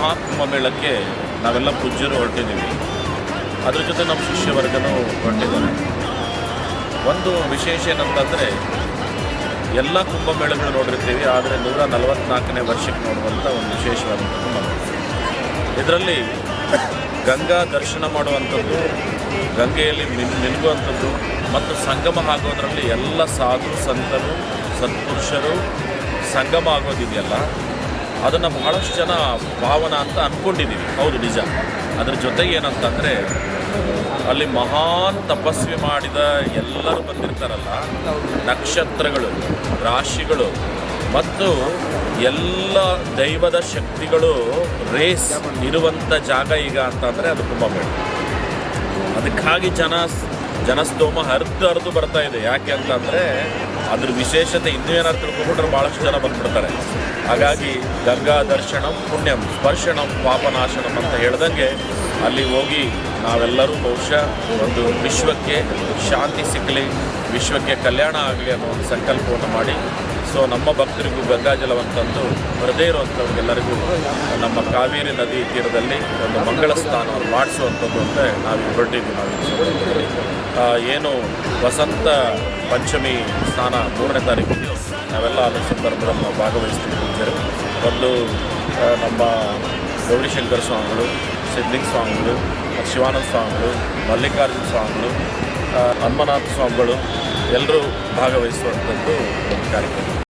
ಮಹಾಕುಂಭಮೇಳಕ್ಕೆ ನಾವೆಲ್ಲ ಪೂಜ್ಯರು ಹೊರಟಿದ್ದೀವಿ. ಅದ್ರ ಜೊತೆ ನಮ್ಮ ಶಿಷ್ಯವರ್ಗನೂ ಹೊರಟಿದ್ದಾರೆ. ಒಂದು ವಿಶೇಷ ಏನಂತಂದರೆ, ಎಲ್ಲ ಕುಂಭಮೇಳಗಳು ನೋಡಿರ್ತೀವಿ, ಆದರೆ ನೂರ ನಲವತ್ನಾಲ್ಕನೇ ವರ್ಷಕ್ಕೆ ನೋಡುವಂಥ ಒಂದು ವಿಶೇಷವಾದಂಥ ಕುಂಭಮೇಳ ಇದರಲ್ಲಿ ಗಂಗಾ ದರ್ಶನ ಮಾಡುವಂಥದ್ದು, ಗಂಗೆಯಲ್ಲಿ ಮಿನ್ ಮಿನುಗುವಂಥದ್ದು ಮತ್ತು ಸಂಗಮ ಆಗೋದರಲ್ಲಿ ಎಲ್ಲ ಸಾಧು, ಸಂತರು, ಸತ್ಪುರುಷರು ಸಂಗಮ ಆಗೋದಿದೆಯಲ್ಲ ಅದನ್ನು ಬಹಳಷ್ಟು ಜನ ಭಾವನ ಅಂತ ಅಂದ್ಕೊಂಡಿದ್ದೀವಿ ಹೌದು, ನಿಜ. ಅದ್ರ ಜೊತೆಗೆ ಏನಂತಂದರೆ, ಅಲ್ಲಿ ಮಹಾನ್ ತಪಸ್ವಿ ಮಾಡಿದ ಎಲ್ಲರೂ ಬಂದಿರ್ತಾರಲ್ಲ, ನಕ್ಷತ್ರಗಳು, ರಾಶಿಗಳು, ಮತ್ತು ಎಲ್ಲ ದೈವದ ಶಕ್ತಿಗಳು ರೇಸ್ ಇರುವಂಥ ಜಾಗ ಈಗ ಅಂತಂದರೆ ಅದು ಕುಂಭಮೇಳ. ಅದಕ್ಕಾಗಿ ಜನ, ಜನಸ್ತೋಮ ಹರಿದು ಹರಿದು ಬರ್ತಾ ಇದೆ. ಯಾಕೆ ಅಂತಂದರೆ, ಅದ್ರ ವಿಶೇಷತೆ ಇನ್ನೂ ಏನಾದ್ರು ತಿಳ್ಕೊಬಿಟ್ರೆ ಭಾಳಷ್ಟು ಜನ ಬಂದ್ಬಿಡ್ತಾರೆ. ಹಾಗಾಗಿ ಗಂಗಾ ದರ್ಶನಂ ಪುಣ್ಯಂ, ಸ್ಪರ್ಶನಂ ಪಾಪನಾಶನಂ ಅಂತ ಹೇಳ್ದಂಗೆ ಅಲ್ಲಿ ಹೋಗಿ ನಾವೆಲ್ಲರೂ ಬಹುಶಃ ಒಂದು ವಿಶ್ವಕ್ಕೆ ಶಾಂತಿ ಸಿಕ್ಕಲಿ, ವಿಶ್ವಕ್ಕೆ ಕಲ್ಯಾಣ ಆಗಲಿ ಅನ್ನೋ ಒಂದು ಸಂಕಲ್ಪವನ್ನು ಮಾಡಿ. ಸೊ ನಮ್ಮ ಭಕ್ತರಿಗೂ ಗಂಗಾಜಲವನ್ನು ತಂದು ಬರದೇ ಇರುವಂಥವ್ರಿಗೆಲ್ಲರಿಗೂ ನಮ್ಮ ಕಾವೇರಿ ನದಿ ತೀರದಲ್ಲಿ ಒಂದು ಮಂಗಳ ಸ್ಥಾನವನ್ನು ಮಾಡಿಸುವಂಥದ್ದು ಅಂತ ನಾವು ಹೊರಟಿದ್ವಿ ನಾವು ಏನು ವಸಂತ ಪಂಚಮಿ ಸ್ನಾನ ಮೂರನೇ ತಾರೀಕು. ನಾವೆಲ್ಲ ಅದರ ಸಂದರ್ಭದಲ್ಲಿ ನಾವು ಭಾಗವಹಿಸ್ತಿದ್ದೇವೆ ಒಂದು ನಮ್ಮ ಗೌರಿಶಂಕರ್ ಸ್ವಾಮಿಗಳು, ಸಿದ್ಲಿಂಗ್ ಸ್ವಾಮಿಗಳು, ಶಿವಾನಂದ ಸ್ವಾಮಿಗಳು, ಮಲ್ಲಿಕಾರ್ಜುನ ಸ್ವಾಮಿಗಳು ಹನುಮನಾಥ ಸ್ವಾಮಿಗಳು ಎಲ್ಲರೂ ಭಾಗವಹಿಸುವಂಥದ್ದು ಕಾರ್ಯಕ್ರಮ.